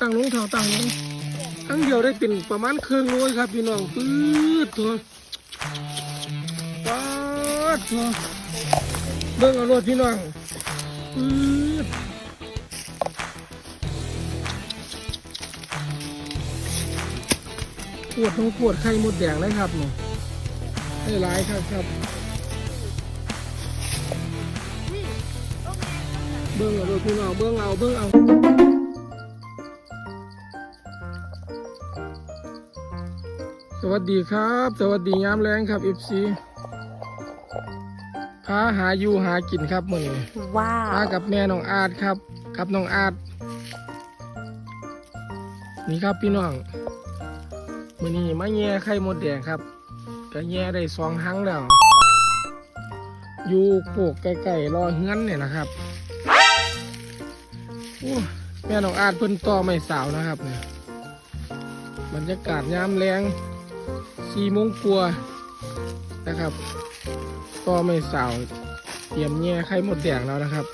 ตั้งลงเท่าตั้งลงทั้งเดียวได้เป็นประมาณครึ่งโลครับพี่น้องปื๊ดตัวป๊าดตัวเบิ่งเอารถพี่น้องปื๊ดขวดทั้งขวดไข่มดแดงเลยครับเนี่ให้หลายครับครับ เบิ่งเอารถพี่น้องเบิ่งเอาเบิ่งเอา สวัสดีครับ สวัสดียามแรงครับ FC พาหาอยู่หากินครับมือนี้ว้าพาวกับแม่น้องอาดครับ กับน้องอาดนี่ครับพี่น้องมือนี้มาแย่ไข่มดแดงครับก็แย่ได้สองครั้งแล้ว อยู่โขกไก่ๆรอเฮือนเนี่ยนะครับโอ้แม่น้องอาดเพิ่นต่อไม่สาวนะครับเนี่ยบรรยากาศยามแรง สี่โมงกลัวนะครับต่อไม่สาวเตรียมแง่ไข่หมดแดงแล้วนะครับ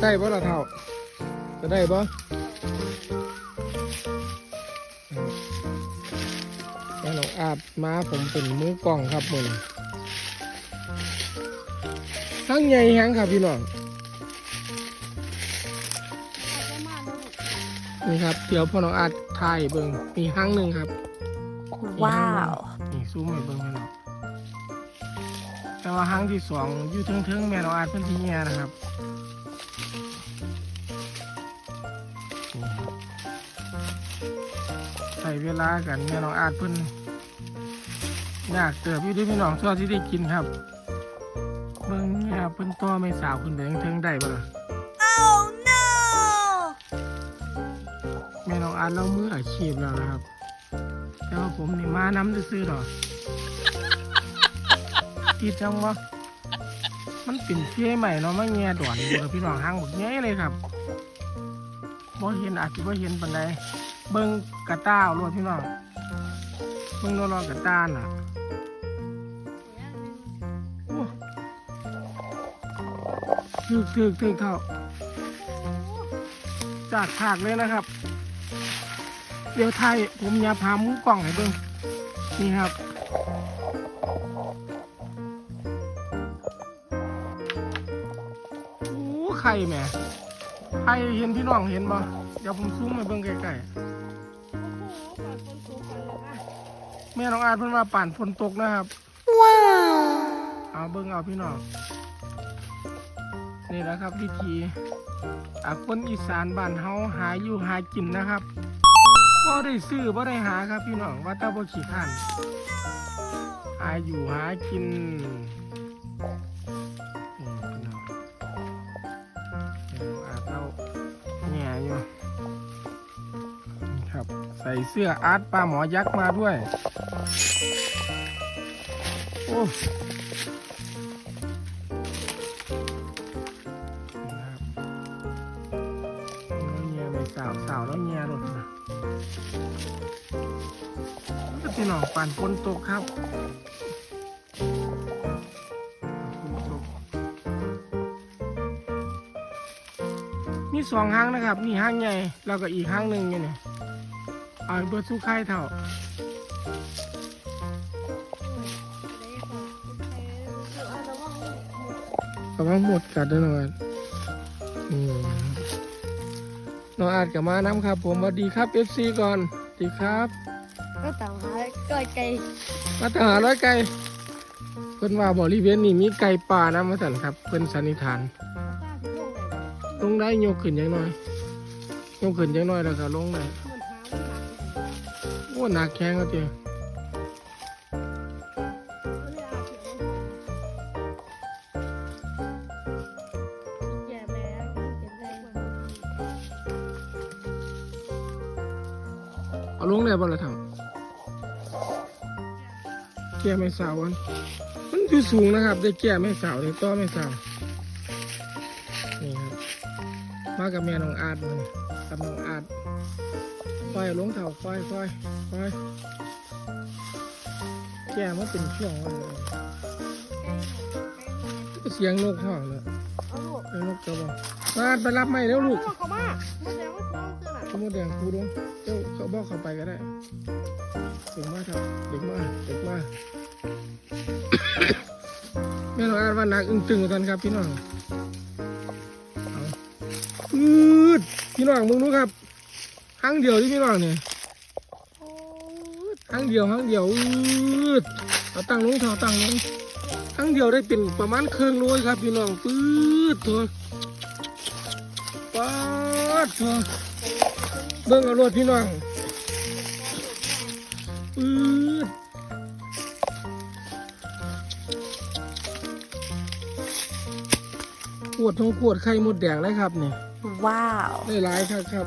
ได้ปะล่ะเท่า จะได้ปะแล้วน้องอาบมาผมเป็นมือกล้องครับมึงทั้งใหญ่แฮงครับพี่น้องนี่ครับ เดี๋ยวพ่อน้องอาจถ่ายเบิ่งมีห้างหนึ่งครับ ว้าว ซูมให้เบิ่งให้เนาะแต่ว่าห้างที่สองอยู่เทิงๆแม่น้องอาจเพิ่นที่แง่นะครับนี่ครับใช้เวลากันแม่น้องอาจเพิ่นอยากเติบอยู่ที่พี่น้องชั่วที่ได้กินครับเบิ่งเนี่ยเพิ่นต่อไม่สาวขึ้นไปเทิงๆได้บ่ล่ะ oh no แม่น้องอาร์ตเรามืออาชีพแล้วนะครับ แต่ว่าผมนี่มาน้ำซื้อหรอกคิดจังวะมันเป็นเพี้ยใหม่เนาะมาแง่ด่วนอยู่กับพี่น้องห้างบักแง่เลยครับบ่เห็นอาจจะบ่เห็นปานใดเบิ่งกระต้าวรวดพี่น้องเบิ่งรอๆกระต้าน่ะถึกถึกถึกเข้าจากฉากเลยนะครับ เดี๋ยวไทยผมอยาพามุ้งกล่องให้เบิ่งนี่ครับ โอ้ไข่แหม่ไข่เห็นพี่น้องเห็นบ่เดี๋ยวผมซูมให้เบิ่งใกล้ๆแม่น้องอาจเพิ่นว่าป่านฝนตกนะครับ ว้าว เอาเบิ่งเอาพี่น้อง นี่แหละครับวิธีอ่าคนอีสานบ้านเฮาหาอยู่หากินนะครับ บ่ได้ซื้อบ่ได้หาครับพี่น้องว่าแต่บ่ขี้ข้านหาอยู่หากินนี่พี่น้องเดี๋ยวอาจเอาแง่อยู่นี่ครับ ใส่เสื้ออาร์ตปลาหมอยักษ์มาด้วย โอ้ สาวสาวแล้วเงียรถนะมันก็พี่น้องปั่นฝนตกครับนตกมีสองห้างนะครับ มีห้างใหญ่ แล้วก็อีกห้างหนึ่งอยู่เนี่ยเอาให้เบิร์สู้ค่ายเท่ากำลังหมดกัดด้วยน้องอาดอืม น้องอาดกับมาน้ำครับ ผมสวัสดีครับ FC ก่อนสวัสดีครับ ก็ต่างหาก้อยไก่มาตหาร้อยไก่เพิ่นว่าบริเวณนี้มีไก่ป่านะมาสันครับเพิ่นสันนิษฐานลงได้โยกขึ้นยังน้อยโยกขึ้นยังน้อยแล้วก็ลงได้โอ้หนักแข้งก็เจีย เอาลงได้บ่ละทั้งแก่ไม่สาวมันมันอยู่สูงนะครับ ได้แก่ไม่สาวได้ต่อไม่สาวนี่ครับมากับแม่น้องอาดมานี่กับน้องอาดค่อยลงเท่าค่อยค่อยค่อยแก่มาเป็นช่วงวันเลยเสียงนกห้องเลยเอาลูกเสียงนกกระบอกมาไปรับไม่แล้วลูกเอาเขามาไม่แสดงว่าเขาต้องซื้อน่ะ มดแดงคูดงเจ้าเขาบอกเข้าไปก็ได้เด็กมากครับเด็กมากเด็กมากแม่น้องอาดว่านักอึ้งตึงกันครับพี่น้องเอาอืดพี่น้องมึงรู้ครับห้างเดียวที่พี่น้องเนี่ยห้างเดียวห้างเดียวอืดเอาตั้งลงเถอะตั้งลงห้างเดียวได้เป็นประมาณครึ่งโลยครับ พี่น้องปื๊ดเถอะป๊าดเถอะ เบิ่งเอารถพี่น้องปื๊ดขวดทองขวดไข่มดแดงเลยครับเนี่ยว้าว ได้หลายครับครับ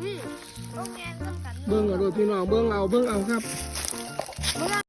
อืมโรงแรมต้องกันเบิ้งเอาโดยพี่น้องเบิ้งเอาเบิ้งเอาครับ